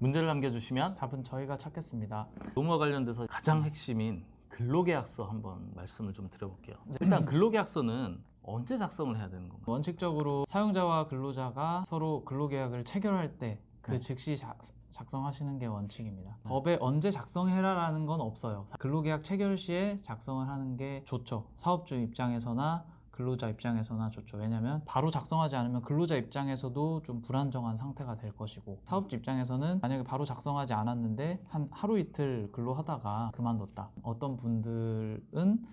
문제를 남겨주시면 답은 저희가 찾겠습니다. 노무와 관련돼서 가장 핵심인 근로계약서 한번 말씀을 좀 드려볼게요. 일단 근로계약서는 언제 작성을 해야 되는 건가요? 원칙적으로 사용자와 근로자가 서로 근로계약을 체결할 때그 네. 즉시 작, 작성하시는 게 원칙입니다. 법에 언제 작성해라라는 건 없어요. 근로계약 체결 시에 작성을 하는 게 좋죠. 사업주 입장에서나 근로자 입장에서나 좋죠. 왜냐하면 바로 작성하지 않으면 근로자 입장에서도 좀 불안정한 상태가 될 것이고 사업주 입장에서는 만약에 바로 작성하지 않았는데 한 하루 이틀 근로하다가 그만뒀다. 어떤 분들은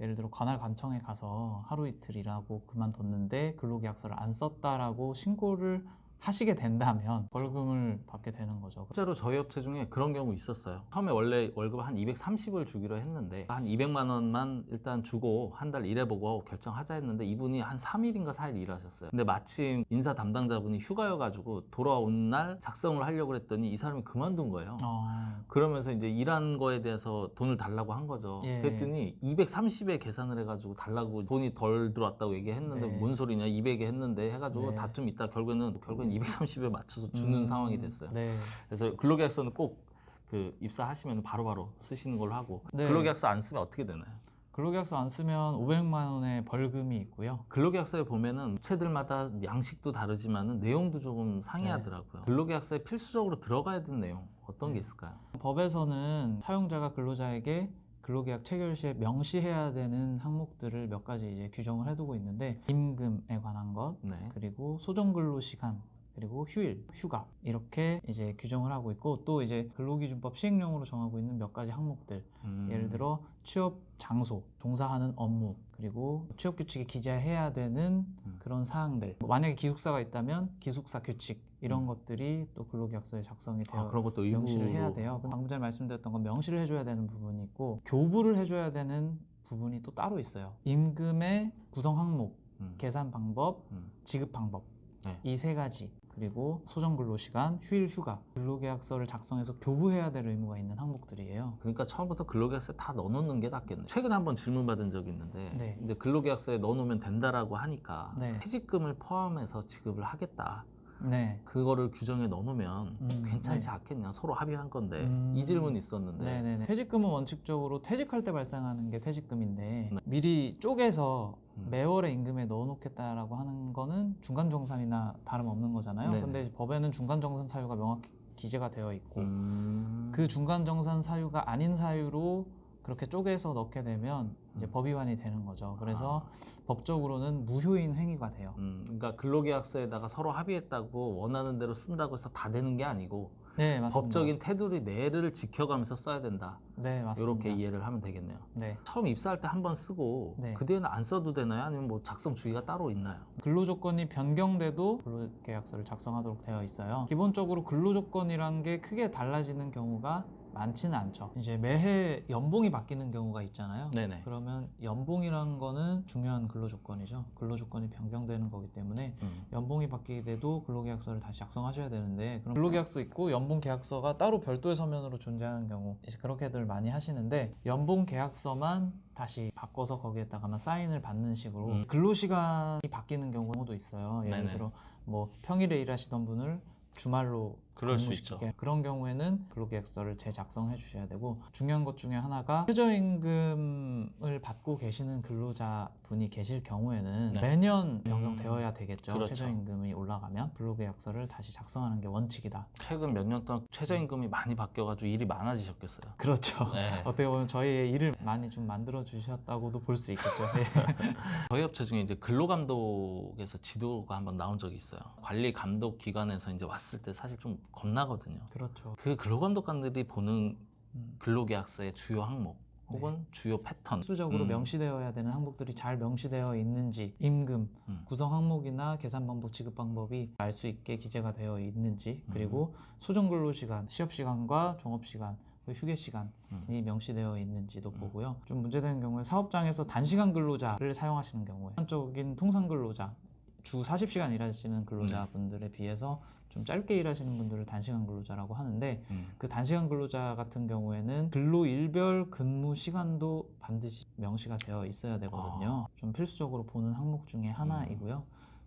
예를 들어 관할 관청에 가서 하루 이틀 일하고 그만뒀는데 근로계약서를 안 썼다라고 신고를 하시게 된다면 벌금을 받게 되는 거죠. 실제로 저희 업체 중에 그런 경우 있었어요. 처음에 원래 월급 한 230을 주기로 했는데 한 200만 원만 일단 주고 한 달 일해보고 결정하자 했는데 이분이 한 3일인가 4일 일하셨어요. 근데 마침 인사 담당자분이 휴가여가지고 돌아온 날 작성을 하려고 했더니 이 사람이 그만둔 거예요. 어, 그러면서 이제 일한 거에 대해서 돈을 달라고 한 거죠. 예. 그랬더니 230에 계산을 해가지고 달라고 돈이 덜 들어왔다고 얘기했는데 네. 뭔 소리냐 200에 했는데 해가지고 네. 다툼 있다 결국에는 결국엔 230에 맞춰서 주는 음, 상황이 됐어요. 네. 그래서 근로계약서는 꼭 그 입사하시면 바로바로 쓰시는 걸로 하고 네. 근로계약서 안 쓰면 어떻게 되나요? 근로계약서 안 쓰면 500만 원의 벌금이 있고요. 근로계약서에 보면은 업체들마다 양식도 다르지만은 내용도 조금 상이하더라고요. 근로계약서에 필수적으로 들어가야 되는 내용 어떤 게 있을까요? 법에서는 사용자가 근로자에게 근로계약 체결 시에 명시해야 되는 항목들을 몇 가지 이제 규정을 해두고 있는데 임금에 관한 것, 네. 그리고 소정 근로 시간, 그리고 휴일, 휴가 이렇게 이제 규정을 하고 있고 또 이제 근로기준법 시행령으로 정하고 있는 몇 가지 항목들 음, 예를 들어 취업 장소, 종사하는 업무, 그리고 취업 규칙에 기재해야 되는 음. 그런 사항들. 뭐 만약에 기숙사가 있다면 기숙사 규칙 이런 음. 것들이 또 근로계약서에 작성이 되어 아, 그런 것도 의무로 명시를 해야 돼요. 방금 전에 말씀드렸던 건 명시를 해줘야 되는 부분이 있고 교부를 해줘야 되는 부분이 또 따로 있어요. 임금의 구성 항목, 음, 계산 방법, 음. 지급 방법 네. 이 세 가지 그리고 소정 근로 시간, 휴일 휴가 근로계약서를 작성해서 교부해야 될 의무가 있는 항목들이에요. 그러니까 처음부터 근로계약서에 다 넣어놓는 게 낫겠네. 최근에 한번 질문 받은 적이 있는데 네. 이제 근로계약서에 넣어놓으면 된다라고 하니까 네. 퇴직금을 포함해서 지급을 하겠다. 네. 그거를 규정에 넣어놓으면 음, 괜찮지 네. 않겠냐. 서로 합의한 건데 음. 이 질문이 있었는데 네네네. 퇴직금은 원칙적으로 퇴직할 때 발생하는 게 퇴직금인데 네. 미리 쪼개서 음. 매월의 임금에 넣어놓겠다라고 하는 거는 중간 정산이나 다름없는 거잖아요. 네네. 근데 법에는 중간 정산 사유가 명확히 기재가 되어 있고 음... 그 중간 정산 사유가 아닌 사유로 그렇게 쪼개서 넣게 되면 이제 음. 법 위반이 되는 거죠. 그래서 법적으로는 무효인 행위가 돼요. 음, 그러니까 근로계약서에다가 서로 합의했다고 원하는 대로 쓴다고 해서 다 되는 게 아니고 네, 맞습니다. 법적인 테두리 내를 지켜가면서 써야 된다. 네, 맞습니다. 이렇게 이해를 하면 되겠네요. 네. 처음 입사할 때 한 번 쓰고 네. 그 뒤에는 안 써도 되나요? 아니면 뭐 작성 주의가 따로 있나요? 근로 조건이 변경돼도 근로 계약서를 작성하도록 되어 있어요. 기본적으로 근로 조건이란 게 크게 달라지는 경우가 많지는 않죠. 이제 매해 연봉이 바뀌는 경우가 있잖아요. 네네. 그러면 연봉이란 거는 중요한 근로 조건이죠. 근로 조건이 변경되는 거기 때문에 음. 연봉이 바뀌게 돼도 근로계약서를 다시 작성하셔야 되는데 그럼 근로계약서 있고 연봉계약서가 따로 별도의 서면으로 존재하는 경우 이제 그렇게들 많이 하시는데 연봉계약서만 다시 바꿔서 거기에다가만 사인을 받는 식으로 음. 근로시간이 바뀌는 경우도 있어요. 예를 네네. 들어 뭐 평일에 일하시던 분을 주말로 그럴 수 근무시키게. 그런 경우에는 근로계약서를 재작성해 주셔야 되고 중요한 것 중에 하나가 최저임금을 받고 계시는 근로자 분이 계실 경우에는 네. 매년 변경되어야 되겠죠. 그렇죠. 최저임금이 올라가면 근로계약서를 다시 작성하는 게 원칙이다. 최근 몇 년 동안 최저임금이 많이 바뀌어가지고 일이 많아지셨겠어요. 그렇죠. 네. 어떻게 보면 저희의 일을 많이 좀 만들어 주셨다고도 볼 수 있겠죠. 네. 저희 업체 중에 이제 근로감독에서 지도가 한번 나온 적이 있어요. 관리 감독 기관에서 이제 왔을 때 사실 좀 겁나거든요. 그렇죠. 그 근로 감독관들이 보는 음. 근로계약서의 주요 항목 혹은 주요 패턴 수적으로 음. 명시되어야 되는 항목들이 잘 명시되어 있는지 임금 음. 구성 항목이나 계산 방법 지급 방법이 알 수 있게 기재가 되어 있는지 음. 그리고 소정 근로 시간 시업 시간과 종업 시간 그 휴게 시간이 음. 명시되어 있는지도 보고요 좀 문제되는 경우에 사업장에서 단시간 근로자를 사용하시는 경우에 일반적인 통상 근로자 주 40시간 일하시는 근로자분들에 비해서 좀 짧게 일하시는 분들을 단시간 근로자라고 하는데 음. 그 단시간 근로자 같은 경우에는 근로 일별 근무 시간도 반드시 명시가 되어 있어야 되거든요. 좀 필수적으로 보는 항목 중에 하나이고요.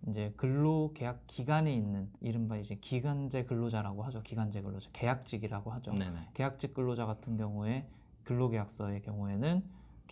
이제 근로 계약 기간이 있는 이른바 이제 기간제 근로자라고 하죠. 기간제 근로자, 계약직이라고 하죠. 네네. 계약직 근로자 같은 경우에 근로계약서의 경우에는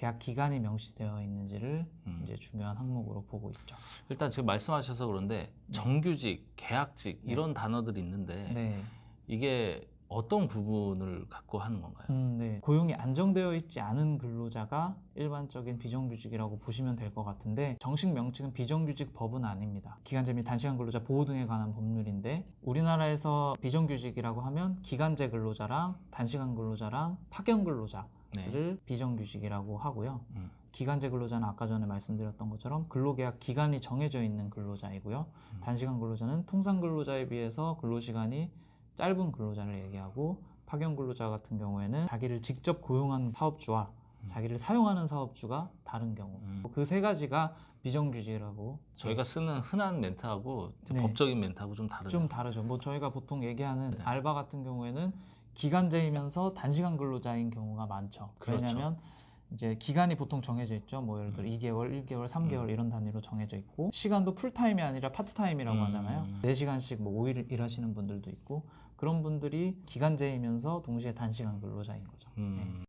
계약 기간이 명시되어 있는지를 음. 이제 중요한 항목으로 보고 있죠. 일단 지금 말씀하셔서 그런데 정규직, 계약직 네. 이런 단어들이 있는데 네. 이게 어떤 구분을 갖고 하는 건가요? 음, 네. 고용이 안정되어 있지 않은 근로자가 일반적인 비정규직이라고 보시면 될 것 같은데 정식 명칭은 비정규직 법은 아닙니다. 기간제 및 단시간 근로자 보호 등에 관한 법률인데 우리나라에서 비정규직이라고 하면 기간제 근로자랑 단시간 근로자랑 파견 근로자를 네. 비정규직이라고 하고요. 음. 기간제 근로자는 아까 전에 말씀드렸던 것처럼 근로계약 기간이 정해져 있는 근로자이고요. 음. 단시간 근로자는 통상 근로자에 비해서 근로시간이 짧은 근로자를 얘기하고 파견 근로자 같은 경우에는 자기를 직접 고용한 사업주와 자기를 사용하는 사업주가 다른 경우 음. 그세 가지가 비정규직이라고 저희가 쓰는 흔한 멘트하고 네. 법적인 멘트하고 좀 다르죠. 좀 다르죠. 뭐 저희가 보통 얘기하는 네. 알바 같은 경우에는 기간제이면서 단시간 근로자인 경우가 많죠. 그렇죠. 왜냐하면 이제 기간이 보통 정해져 있죠. 뭐 예를 들어 음. 2개월, 1개월, 3개월 이런 단위로 정해져 있고 시간도 풀타임이 아니라 파트타임이라고 음. 하잖아요. 4시간씩 뭐 5일 일하시는 분들도 있고 그런 분들이 기간제이면서 동시에 단시간 근로자인 거죠. 네. 음.